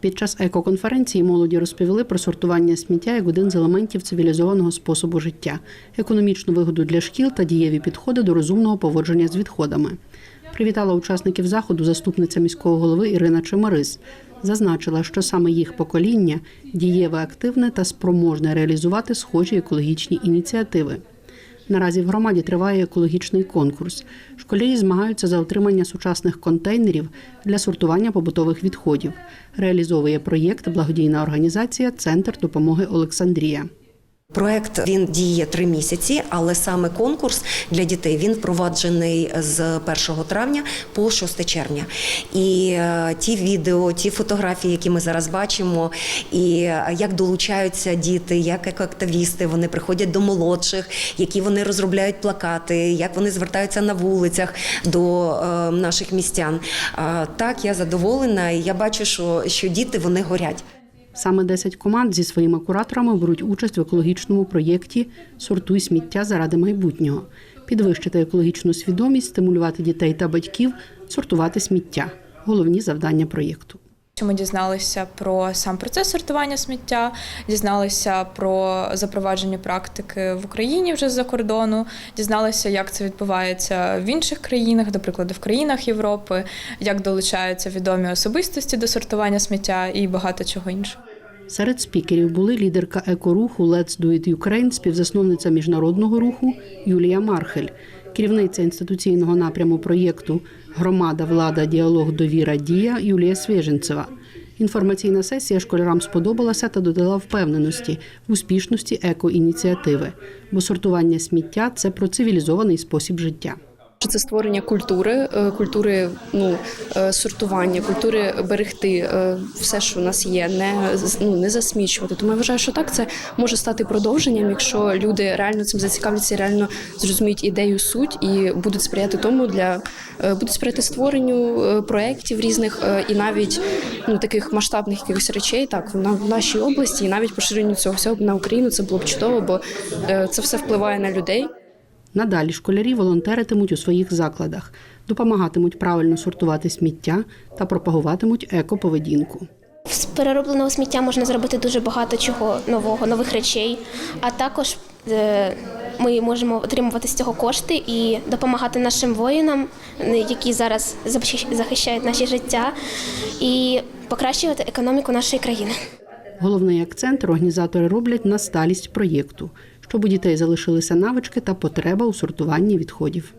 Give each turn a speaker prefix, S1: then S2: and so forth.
S1: Під час екоконференції молоді розповіли про сортування сміття як один з елементів цивілізованого способу життя, економічну вигоду для шкіл та дієві підходи до розумного поводження з відходами. Привітала учасників заходу заступниця міського голови Ірина Чемарис. Зазначила, що саме їх покоління дієве, активне та спроможне реалізувати схожі екологічні ініціативи. Наразі в громаді триває екологічний конкурс. Школярі змагаються за отримання сучасних контейнерів для сортування побутових відходів. Реалізовує проєкт благодійна організація Центр допомоги Олександрія.
S2: Проект він діє три місяці, але саме конкурс для дітей він впроваджений з 1 травня по 6 червня. І е, ті відео, ті фотографії, які ми зараз бачимо, і е, як долучаються діти, як екоактивісти, вони приходять до молодших, які вони розробляють плакати, як вони звертаються на вулицях до е, наших містян. Так, я задоволена, і я бачу, що, що діти вони горять.
S1: Саме 10 команд зі своїми кураторами беруть участь в екологічному проєкті Сортуй сміття заради майбутнього, підвищити екологічну свідомість, стимулювати дітей та батьків, сортувати сміття головні завдання проєкту.
S3: Ми дізналися про сам процес сортування сміття, дізналися про запровадження практики в Україні вже з-за кордону, дізналися, як це відбувається в інших країнах, до прикладу, в країнах Європи, як долучаються відомі особистості до сортування сміття і багато чого іншого.
S1: Серед спікерів були лідерка екоруху Let's Do It Ukraine, співзасновниця міжнародного руху Юлія Мархель, керівниця інституційного напряму проєкту Громада, влада, діалог, довіра, дія Юлія Свєженцева. Інформаційна сесія школярам сподобалася та додала впевненості в успішності екоініціативи, бо сортування сміття це про цивілізований спосіб життя.
S4: Це створення культури, е, культури ну, е, сортування, культури берегти е, все, що у нас є, не ну, не засмічувати. Тому я вважаю, що так це може стати продовженням, якщо люди реально цим зацікавляться, реально зрозуміють ідею суть і будуть сприяти тому для будуть сприяти створенню проєктів різних і навіть ну таких масштабних якихось речей, так в на- в нашій області, і навіть поширенню цього всього на Україну. Це було б чудово, бо це все впливає на людей.
S1: Надалі школярі волонтеритимуть у своїх закладах, допомагатимуть правильно сортувати сміття та пропагуватимуть екоповедінку.
S5: З переробленого сміття можна зробити дуже багато чого нового, нових речей. А також е, ми можемо отримувати з цього кошти і допомагати нашим воїнам, які зараз захищають наші життя, і покращувати економіку нашої країни.
S1: Головний акцент організатори роблять на сталість проєкту, щоб у дітей залишилися навички та потреба у сортуванні відходів.